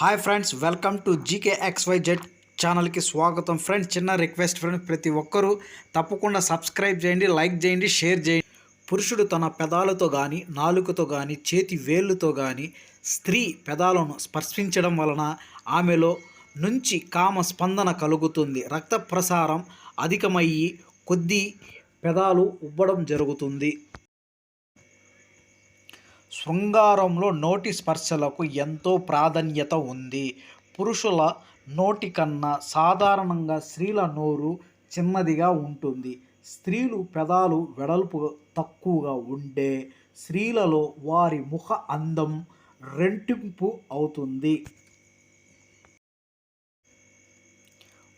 Hi friends welcome to GK XYZ Z ఛానల్కి స్వాగతం. Friends చిన్న రిక్వెస్ట్ ఫ్రెండ్స్ ప్రతి ఒక్కరూ తప్పకుండా సబ్స్క్రైబ్ చేయండి లైక్ చేయండి షేర్ చేయండి. పురుషుడు తన పెదాలతో కానీ నాలుకతో కానీ చేతి వేళ్ళుతో కానీ స్త్రీ పెదాలను స్పర్శించడం వలన ఆమెలో నుంచి కామ స్పందన కలుగుతుంది. రక్త ప్రసారం అధికమయ్యి కొద్ది పెదాలు ఉబ్బడం జరుగుతుంది. శృంగారంలో నోటి స్పర్శలకు ఎంతో ప్రాధాన్యత ఉంది. పురుషుల నోటి కన్నా సాధారణంగా స్త్రీల నోరు చిన్నదిగా ఉంటుంది. స్త్రీలు పెదాలు వెడల్పు తక్కువగా ఉండే స్త్రీలలో వారి ముఖ అందం రెంటింపు అవుతుంది.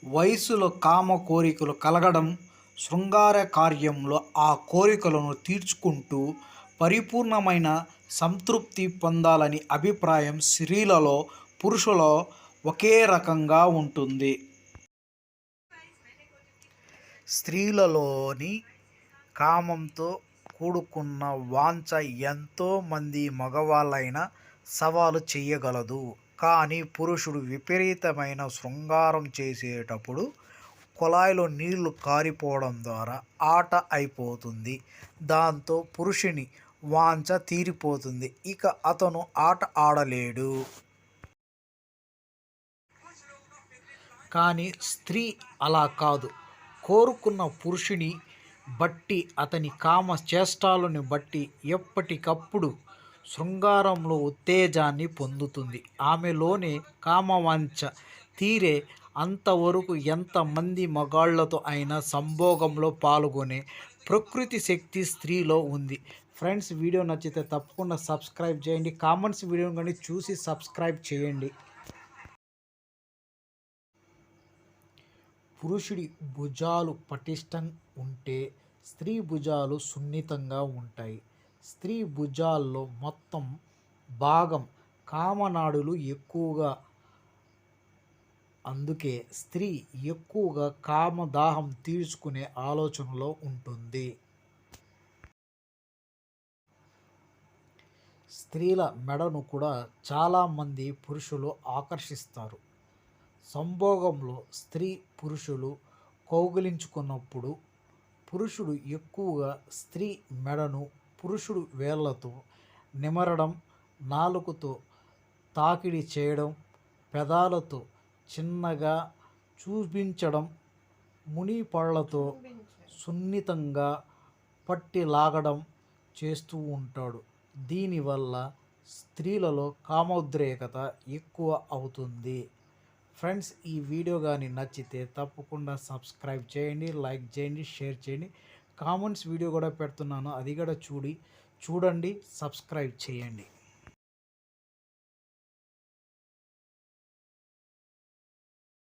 వయసులో కామ కోరికలు కలగడం శృంగార కార్యంలో ఆ కోరికలను తీర్చుకుంటూ పరిపూర్ణమైన సంతృప్తి పొందాలని అభిప్రాయం స్త్రీలలో పురుషుల ఒకే రకంగా ఉంటుంది. స్త్రీలలోని కామంతో కూడుకున్న వాంఛ ఎంతోమంది మగవాళ్ళైన సవాలు చేయగలదు. కానీ పురుషుడు విపరీతమైన శృంగారం చేసేటప్పుడు కుళాయిలో నీళ్ళు కారిపోవడం ద్వారా ఆట అయిపోతుంది. దాంతో పురుషుని వాంఛ తీరిపోతుంది. ఇక అతను ఆట ఆడలేడు. కానీ స్త్రీ అలా కాదు. కోరుకున్న పురుషుని బట్టి అతని కామ చేష్టాలను బట్టి ఎప్పటికప్పుడు శృంగారంలో ఉత్తేజాన్ని పొందుతుంది. ఆమెలోనే కామవాంఛ తీరే అంతవరకు ఎంతమంది మగాళ్ళతో అయినా సంభోగంలో పాల్గొనే ప్రకృతి శక్తి స్త్రీలో ఉంది. ఫ్రెండ్స్ వీడియో నచ్చితే తప్పకుండా సబ్స్క్రైబ్ చేయండి. కామెంట్స్ వీడియో కానీ చూసి సబ్స్క్రైబ్ చేయండి. పురుషుడి భుజాలు పటిష్టం ఉంటే స్త్రీ భుజాలు సున్నితంగా ఉంటాయి. స్త్రీ భుజాల్లో మొత్తం భాగం కామనాడులు ఎక్కువగా. అందుకే స్త్రీ ఎక్కువగా కామదాహం తీర్చుకునే ఆలోచనలో ఉంటుంది. స్త్రీల మెడను కూడా చాలామంది పురుషులు ఆకర్షిస్తారు. సంభోగంలో స్త్రీ పురుషులు కౌగిలించుకున్నప్పుడు పురుషుడు ఎక్కువగా స్త్రీ మెడను పురుషుడు వేళ్ళతో నిమరడం నాలుకతో తాకిడి చేయడం పెదాలతో చిన్నగా చూపించడం ముని పళ్ళతో సున్నితంగా పట్టి లాగడం చేస్తూ ఉంటాడు. దీనివల్ల స్త్రీలలో కామోద్రేకత ఎక్కువ అవుతుంది. ఫ్రెండ్స్ ఈ వీడియో కానీ నచ్చితే తప్పకుండా సబ్స్క్రైబ్ చేయండి లైక్ చేయండి షేర్ చేయండి. కామెంట్స్ వీడియో కూడా పెడుతున్నాను. అది కూడా చూడి చూడండి సబ్స్క్రైబ్ చేయండి.